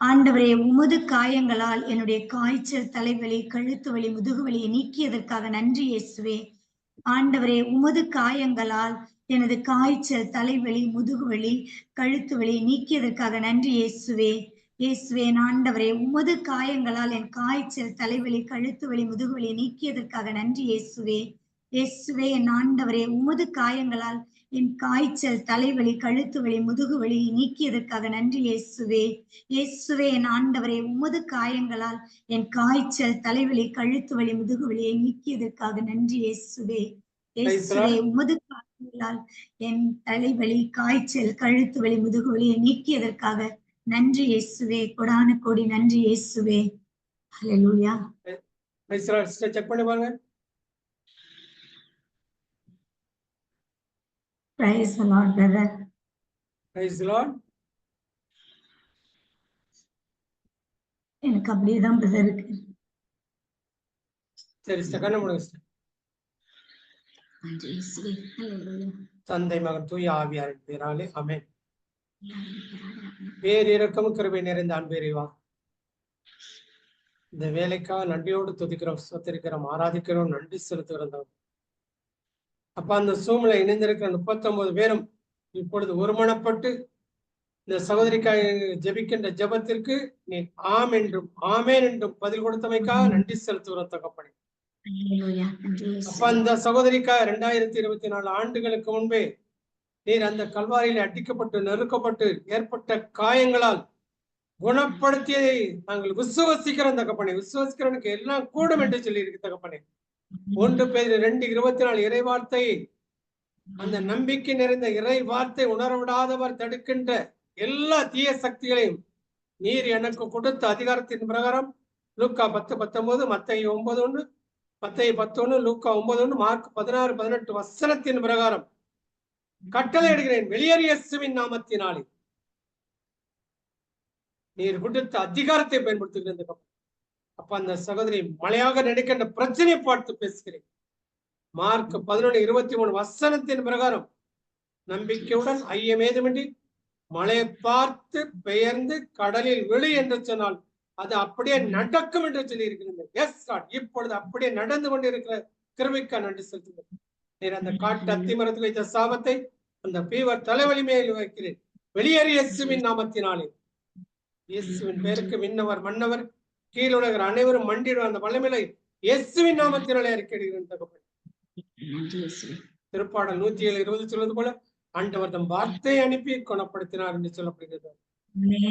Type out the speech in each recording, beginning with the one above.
ஆண்டவரே உமது காயங்களால் என்னுடைய காய்ச்சல் தலைவலி கழுத்து வலி முதுகு வலியை நீக்கியதற்காக நன்றி இயேசுவே. ஆண்டவரே உமது காயங்களால் எனது காய்ச்சல் தலைவலி முதுகுவலி கழுத்து வலி நீக்கியதற்காக நன்றி இயேசுவே. இயேசுவே ஆண்டவரே உமது காயங்களால் என் காய்ச்சல் தலைவலி கழுத்து வலி முதுகுவலி நீக்கியதற்காக நன்றி இயேசுவே. இயேசுவே என் ஆண்டவரே உமது காயங்களால் என் காய்ச்சல் தலைவலி கழுத்து வலி முதுகு வலி நீக்கியதற்காக நன்றி இயேசுவே. இயேசுவே என் ஆண்டவரே உமது காயங்களால் என் காய்ச்சல் தலைவலி கழுத்து வலி முதுகு வலியை நீக்கியதற்காக நன்றி இயேசுவே. இயேசுவே உமது காயங்களால் என் தலைவலி காய்ச்சல் கழுத்து வலி முதுகு வலியை நீக்கியதற்காக நன்றி இயேசுவே. கொடான கோடி நன்றி இயேசுவே. ஹalleluya சிஸ்டர் செக் பண்ணி பாருங்க. Praise the lord brother. Praise lord எனக்கு அப்படியே தான் brother இருக்கு. சரி கண்ண முடிங்க தந்தை மகன் தூய ஆவியாரின் பேராலே அமேன் பேர் இறக்கமும் கிருபை நிறைந்த அன்பேறிவா இந்த வேலைக்காக நன்றியோடு துதிக்கிறோம் சொத்திருக்கிறோம் ஆராதிக்கிறோம் நன்றி செலுத்துகிறோம் அப்ப அந்த சூழ்நிலை இணைந்திருக்கிற முப்பத்தொன்பது பேரும் இப்பொழுது ஒருமனப்பட்டு இந்த சகோதரிக்காய் ஜெபிக்கின்ற ஜெபத்திற்கு நீ ஆம் என்றும் ஆமேன் என்றும் பதில் கொடுத்தமைக்காக நன்றி செலுத்துகிறோம் தகப்பனே. அப்ப அந்த சகோதரிக்காக இரண்டாயிரத்தி இருபத்தி நாலு ஆண்டுகளுக்கு முன்பே நீர் அந்த கல்வாரியில அடிக்கப்பட்டு நெருக்கப்பட்டு ஏற்பட்ட காயங்களால் குணப்படுத்தியதை நாங்கள் விசுவசிக்கிறோம் தகப்பனே. விசுவசிக்கிறவனுக்கு எல்லாம் கூடும் என்று சொல்லி இருக்கு தகப்பனே. ஒன்று பேர் ரெண்டு இருபத்தி நாலு இறை வார்த்தை அந்த நம்பிக்கை நிறைந்த இறை வார்த்தை உணர விடாதவர் தடுக்கின்ற எல்லா தீய சக்திகளையும் நீர் எனக்கு கொடுத்த அதிகாரத்தின் பிரகாரம். லூக்கா பத்து பத்தொன்பது மத்திய ஒன்பது ஒன்று மத்திய பத்தொன்னு லூக்கா ஒன்பது ஒன்று மார்க் பதினாறு பதினெட்டு வசனத்தின் பிரகாரம். கட்டளை எடுக்கிறேன் வெளியேறிய இயேசுவின் நாமத்தினாலே. நீர் கொடுத்த அதிகாரத்தை பயன்படுத்துகிறேன் அப்ப அந்த சகோதரி மலையாக நினைக்கின்ற பிரச்சனையை பார்த்து பேசுகிறேன். மார்க் பதினொன்று இருபத்தி மூணு வசனத்தின் பிரகாரம் நம்பிக்கையுடன் ஐயமேதுமின்றி மழையை பார்த்து பெயர்ந்து கடலில் விழு என்று சொன்னால் அது அப்படியே நடக்கும் என்று சொல்லி இருக்கிறது எஸ் காட் இப்பொழுது அப்படியே நடந்து கொண்டிருக்கிற கிருமிக்க நன்றி செலுத்துகிறேன். நீர் அந்த காட்டு அத்தி வைத்த சாபத்தை அந்த பீவர் தலைவலி மேல் வைக்கிறேன். வெளியேறிய இயேசுவின் நாமத்தினாலே. இயேசுவின் பேருக்கு விண்ணவர் மன்னவர் கீழுலகர் அனைவரும் மண்டிடும் அந்த வல்லமையில இயேசுவின் நாமத்தினாலே அறிக்கையிடுகிறேன் இயேசுவே. திருப்பாடல் நூத்தி ஏழு இருபது சொல்வது போல ஆண்டவர் தம் வார்த்தையை அனுப்பி குணப்படுத்தினார் என்று சொல்லப்படுகிறது.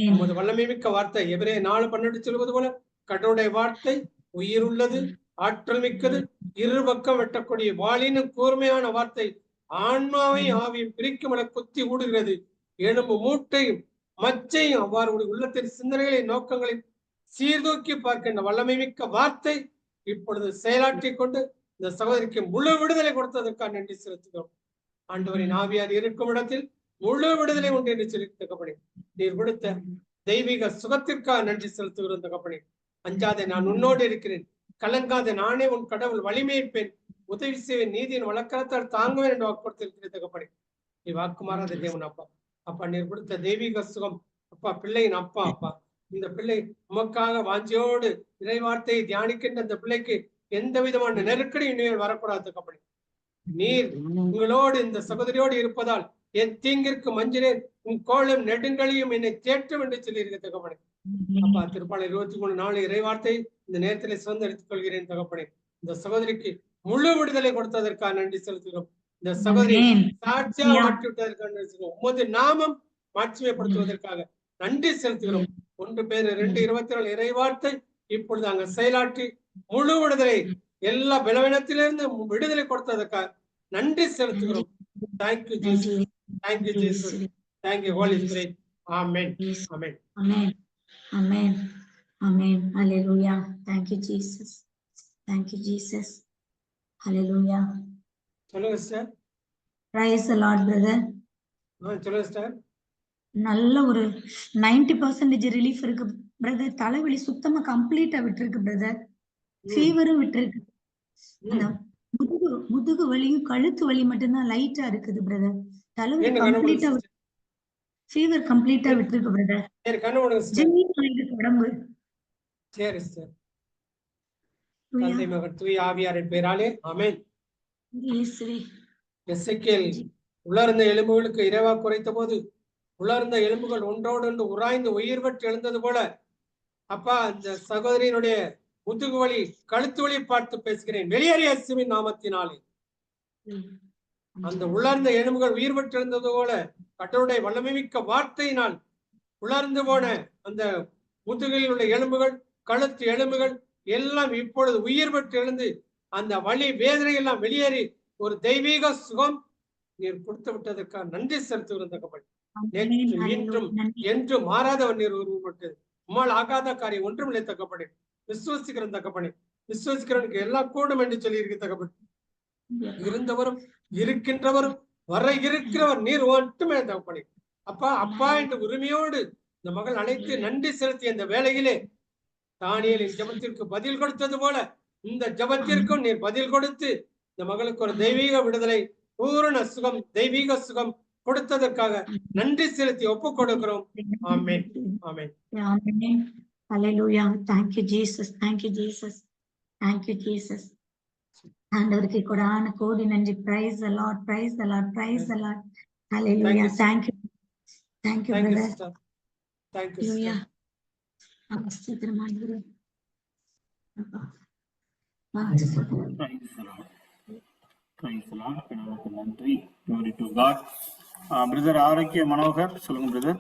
நமது வல்லமை மிக்க வார்த்தை எவரே நாலு பன்னெண்டு சொல்வது போல கடவுளுடைய வார்த்தை உயிர் உள்ளது ஆற்றல் மிக்கது இரு பக்கம் வெட்டக்கூடிய வாளினும் கூர்மையான வார்த்தை ஆன்மாவை ஆவியும் பிரிக்கும் என குத்தி ஊடுகிறது. எலும்பு மூட்டையும் மச்சையும் அவ்வாறு உள்ளத்தின் சிந்தனைகளை நோக்கங்களை சீர்தூக்கி பார்க்கின்ற வல்லமை மிக்க வார்த்தை இப்பொழுது செயலாற்றி கொண்டு இந்த சகோதரிக்கு முழு விடுதலை கொடுத்ததற்காக நன்றி செலுத்துகிறோம். ஆண்டவரின் ஆவியார் இருக்கும் இடத்தில் முழு விடுதலை உண்டு என்று சொல்லி கபடி நீர் கொடுத்த தெய்வீக சுகத்திற்காக நன்றி செலுத்துகிறோம் தகப்பனே. அஞ்சாதே நான் உன்னோடு இருக்கிறேன். கலங்காத நானே உன் கடவுள் வலிமையிருப்பேன் உதவி செய்வேன் நீதியின் வழக்கரத்தால் தாங்குவேன் என்று வாக்கு கொடுத்திருக்கிறேன் தகப்பனே. நீ வாக்குமாறாத தேவன் அப்பா. அப்பா நீர் கொடுத்த தெய்வீக சுகம். அப்பா பிள்ளையின் அப்பா அப்பா. இந்த பிள்ளை உமக்காக வாஞ்சியோடு இறை வார்த்தையை தியானிக்கின்ற இந்த பிள்ளைக்கு எந்த விதமான நெருக்கடியும் இனிமேல் வரக்கூடாது தகப்பனே நீர் உங்களோடு இந்த சகோதரியோடு இருப்பதால் என் தீங்கிற்கு மஞ்சினேன் உன் கோலம் நெடுங்களையும் என்னை தேற்றும் என்று சொல்லியிருக்க தகப்பனே. அப்பா திருப்பாளர் இருபத்தி மூணு நாலு இறைவார்த்தை இந்த நேரத்திலே சுதந்திர எடுத்துக் கொள்கிறேன் தகப்பனே. இந்த சகோதரிக்கு முழு விடுதலை கொடுத்ததற்காக நன்றி செலுத்துகிறோம். இந்த சகோதரி சாட்சியா மாற்றி விட்டதற்காக நன்றி செலுத்துகிறோம். உமது நாமம் மாட்சிமைப்படுத்துவதற்காக நன்றி செலுத்துகிறோம். ஒன்று பேர் ரெண்டு இருபத்தி நாலு இறைவார்த்தை இப்பொழுது அங்க செயலாற்றி முழு விடுதலை எல்லா பலவீனத்திலிருந்து விடுதலை கொடுத்ததற்காக நன்றி செலுத்துகிறோம் thank you Jesus thank you Jesus thank you holy spirit amen. Amen Amen. Amen. Amen. Hallelujah. Thank you, Jesus. Thank you, Jesus. Hallelujah. சொல்லுங்க சார் the Lord, brother. ஆ சொல்லுங்க சார் நல்ல ஒரு 90% பர்சன்டேஜ் ரிலீஃப் இருக்கு பிரதர் தலைவலி சுத்தமா கம்ப்ளீட்டா விட்டுருக்கு பிரதர் ஃபீவரும் விட்டுருக்கு. முதுகு முதுகு வலியும் கழுத்து வலி மட்டும்தான் லைட்டா இருக்குது பிரதர் தலைவலி கம்ப்ளீட்டா ஃபீவர் கம்ப்ளீட்டா விட்டுருக்கு பிரதர் சரி உடம்பு. சரி. தூயா, தந்தை மகன் தூய் ஆவியாரின் பெயராலே இயேசுவே. எசேக்கியேல் உலர்ந்த எலும்புகளுக்கு இறைவா குறைத்த போது உலர்ந்த எலும்புகள் ஒன்றோடொன்று உராய்ந்து உயிர் பெற்று எழுந்தது போல. அப்பா அந்த சகோதரியினுடைய முதுகு வலி கழுத்து வலி பார்த்து பேசுகிறேன். வெளியேறிய இயேசுவின் நாமத்தினாலே. அந்த உலர்ந்த எலும்புகள் உயிர் பெற்று எழுந்தது போல கட்டருடைய வல்லமை மிக்க வார்த்தையினால் உலர்ந்து போன அந்த முதுகில் உள்ள எலும்புகள் கழுத்து எலும்புகள் எல்லாம் இப்பொழுது உயிர் பெற்று எழுந்து அந்த வலி வேதனை எல்லாம் வெளியேறி ஒரு தெய்வீக சுகம் நீர் கொடுத்து விட்டதற்காக நன்றி செலுத்துகிறோம் தகப்பன். ஆமென். நேற்று, ஹalleluya. இன்றும். என்று மாறாதவன் நீர் உருவப்பட்டு உம்மால் ஆகாத காரியம் ஒன்றுமில்லை தகப்பனே. விசுவசிக்கிறன் தகப்பனே. விசுவசிக்கிறவனுக்கு எல்லாம் கூடும் என்று சொல்லி இருக்கு தகப்பன் இருந்தவரும் இருக்கின்றவரும் வர இருக்கிறவர் நீர் மட்டுமே தகப்பனே. அப்பா அப்பா என்று உரிமையோடு இந்த மகள் அழைத்து நன்றி செலுத்திய இந்த வேளையிலே தானியலின் ஜெபத்திற்கு பதில் கொடுத்தது போல இந்த ஜெபத்திற்கும் நீர் பதில் கொடுத்து இந்த மகளுக்கு ஒரு தெய்வீக விடுதலை பூரண சுகம் தெய்வீக சுகம் கொடுத்ததற்காக நன்றி செலுத்தி ஒப்புக் கொடுக்கிறோம் ஆமென். ஆமென் you, Jesus. Thank you, Jesus. Thank you, Jesus. ஆண்டவருக்கு கொடான கோடி நன்றி praise the Lord praise the Lord praise the Lord hallelujah thank you thank you thank you thank you ஸ்தோத்திரம் ஆண்டவரே. அப்பா. ஆ, Praise the Lord. Praise the Lord. கடவுளுக்கு நன்றி glory to God. Brother ஆரோக்கிய மனோகர் சொல்லுங்க பிரதர்.